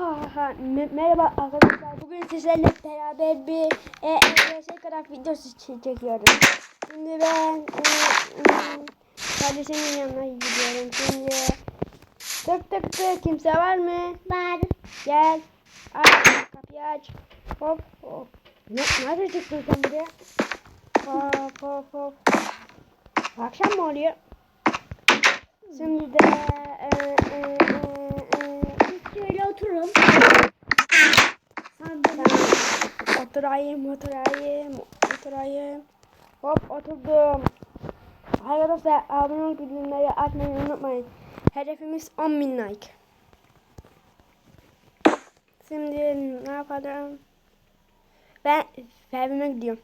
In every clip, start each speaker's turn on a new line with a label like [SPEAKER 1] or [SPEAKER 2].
[SPEAKER 1] Aha, me- merhaba arkadaşlar. Bugün sizlerle beraber bir e, EMS Craft videosu çe- çekiyoruz. Şimdi ben e, e, kardeşimin yanına gidiyorum. Şimdi tık tık tık kimse var mı?
[SPEAKER 2] Var.
[SPEAKER 1] Gel. Aç kapıyı aç. Hop hop. Ne, nasıl çıktın sen buraya? Hop hop hop. Akşam mı oluyor? Şimdi de e, e, e,
[SPEAKER 2] oturun.
[SPEAKER 1] Oturayım, oturayım, oturayım. Hop oturdum. Arkadaşlar abone ol bildirimleri açmayı unutmayın. Hedefimiz 10 bin like. Şimdi ne yapalım? Ben evime gidiyorum.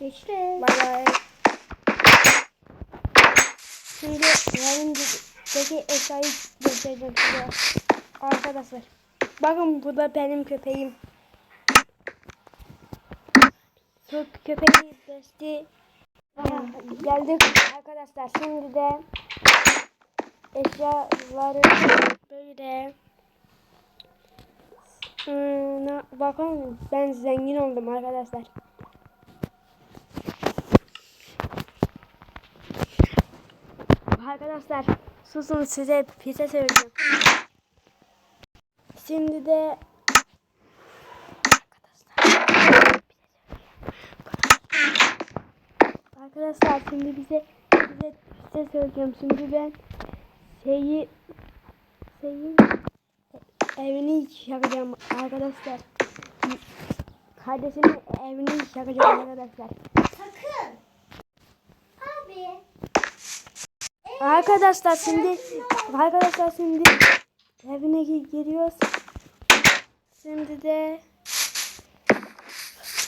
[SPEAKER 2] İşte.
[SPEAKER 1] Bay bay. Şimdi evimdeki eşyayı göstereceğim size. Arkadaşlar. Bakın bu da benim köpeğim. Su köpeği besti. Geldik arkadaşlar. Şimdi de eşyaları böyle Hmm, bakın ben zengin oldum arkadaşlar. Arkadaşlar susun size şey söyleyeceğim. Şimdi de Arkadaşlar şimdi bize bir şey söyleyeceğim. Şimdi ben şeyi şeyin evini yakacağım arkadaşlar. Kardeşimin evini yakacağım arkadaşlar.
[SPEAKER 2] Sakın. Abi.
[SPEAKER 1] Arkadaşlar şimdi arkadaşlar şimdi evine gi- giriyoruz. Şimdi de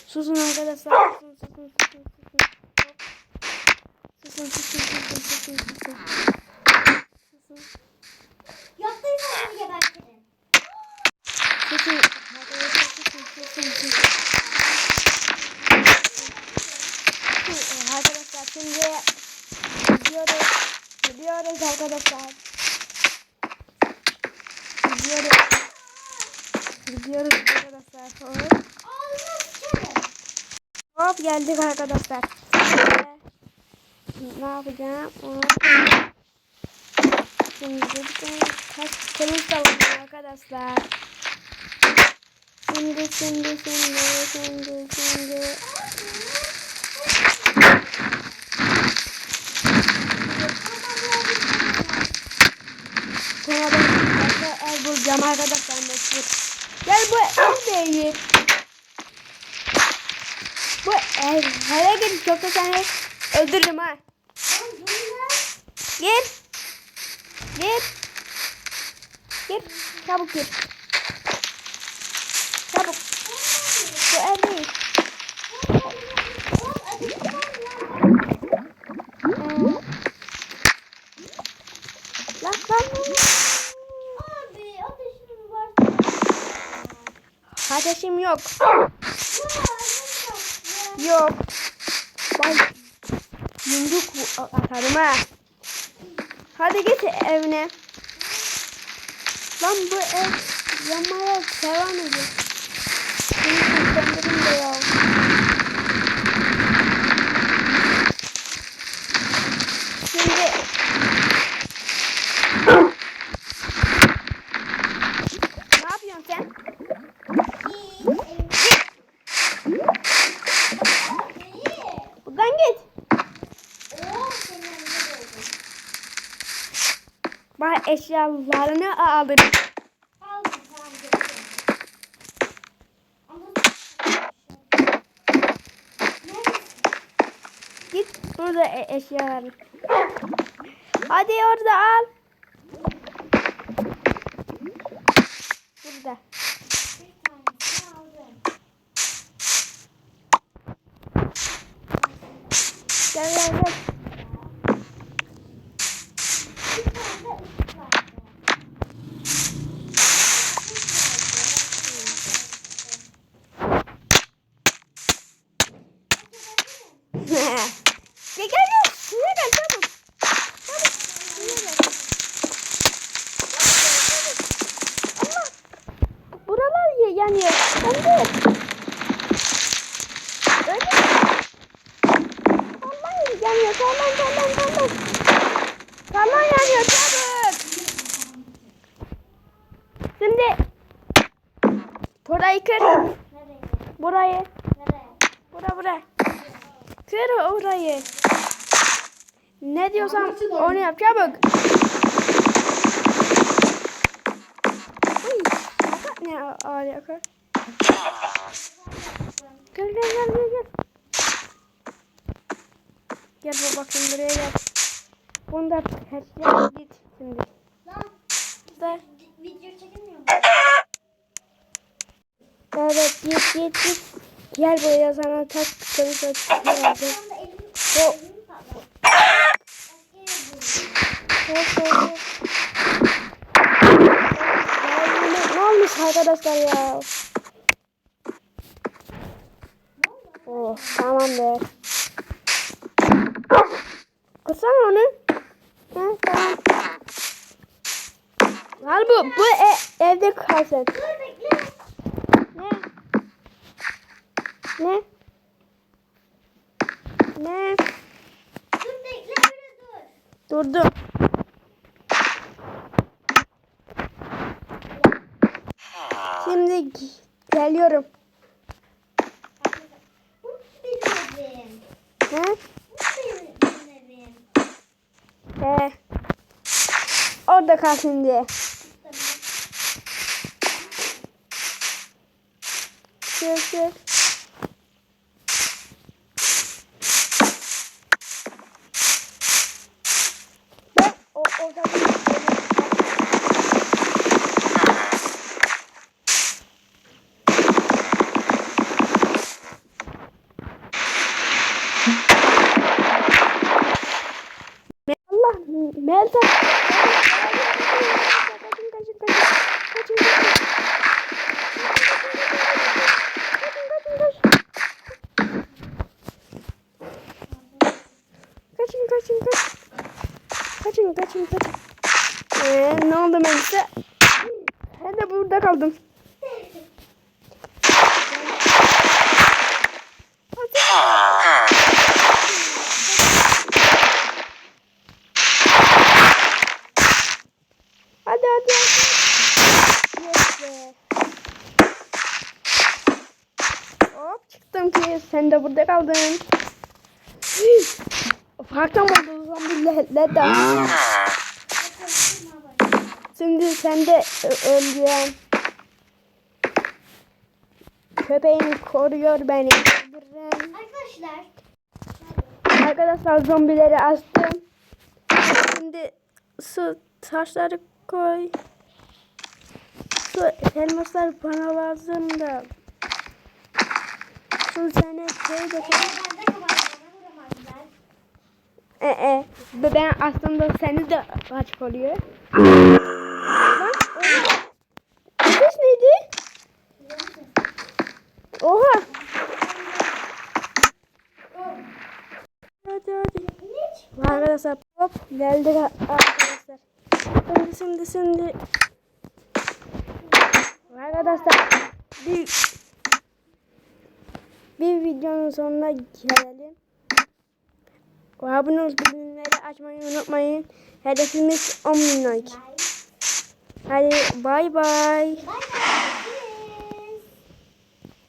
[SPEAKER 1] susun arkadaşlar. Susun susun susun susun. Susun susun susun susun susun. Susun.
[SPEAKER 2] Yaptıysanız gebertirim.
[SPEAKER 1] Susun susun susun. Susun, Arkadaşlar şimdi gidiyoruz. Gidiyoruz arkadaşlar. Gidiyoruz. Gidiyoruz arkadaşlar. Hop. Geldik arkadaşlar. Şimdi ne yapacağım? Şimdi bir tane kaç kılıç savundum arkadaşlar. Şimdi şimdi şimdi şimdi şimdi. Sonra ben ev bulacağım arkadaşlar bu ev değil. Bu ev. Hele git yoksa seni öldürürüm ha. Gir. Gir. Gir. Çabuk gir. Çabuk. Bu ev değil. Lan lan lan.
[SPEAKER 2] Abi ateşim var.
[SPEAKER 1] Kardeşim yok. Yok. Vay. Yumruk atarım ha. Hadi git evine. Lan bu ev yanmaya devam ediyor. Seni kurtarırım da ya. Şimdi ne yapıyorsun sen? Buradan git. Bak eşyalarını alırım. Git burada e- eşyalarını. Hadi orada al. Burada. Gel gel gel. Gel gel gel. Şuraya gel çabuk. Çabuk. Şuraya gel. Allah. yanıyor. Söndür. Söndür. Aman yanıyor. Tamam tamam tamam. Tamam yanıyor çabuk. Şimdi burayı kır. Burayı. Bura bura. Kır orayı. Ne diyorsam onu yap çabuk. Uy, Ne alaka? Gel gel gel gel gel. Gel bakayım buraya gel. Bunu da herkese git şimdi.
[SPEAKER 2] Lan
[SPEAKER 1] Ver.
[SPEAKER 2] video çekilmiyor mu?
[SPEAKER 1] Evet git git git. Gel buraya sana tak
[SPEAKER 2] yere buldum.
[SPEAKER 1] Hop, ne olmuş arkadaşlar ya? Oh tamam be. Kırsana onu. Ha. Al bu, bu e- evde kalsın.
[SPEAKER 2] Dur bekle.
[SPEAKER 1] Ne? Ne? Ne?
[SPEAKER 2] Dur bekle dur.
[SPEAKER 1] Durdum. Şimdi geliyorum.
[SPEAKER 2] Evim.
[SPEAKER 1] He. Orada kal şimdi.
[SPEAKER 2] Tamam.
[SPEAKER 1] Sür sür. Ben o orada Allah Melda. Kaçın kaçın kaçın. Kaçın kaçın. Kaçın kaçın kaçın. Kaçın kaçın kaçın. Ee, ne oldu Melisa? Ben de burada kaldım. Hadi hadi hadi. Yes be. Hop çıktım ki sen de burada kaldın. Farklı mı oldu zombilerle de. Şimdi sen de ö- öldün. Köpeğin koruyor beni.
[SPEAKER 2] Arkadaşlar.
[SPEAKER 1] Arkadaşlar zombileri astım. Şimdi su taşları koy. Su elmaslar bana lazım da. Su seni şey
[SPEAKER 2] vuramazlar.
[SPEAKER 1] E e. Ben aslında seni de açık oluyor. Ses neydi? Oha.
[SPEAKER 2] Oh.
[SPEAKER 1] Hadi hadi. Arkadaşlar hop geldik arkadaşlar. Şimdi şimdi şimdi. Arkadaşlar bir bir videonun sonuna gelelim. Abone olup bildirimleri açmayı unutmayın. Hedefimiz 10 bin like. Hadi bay bay.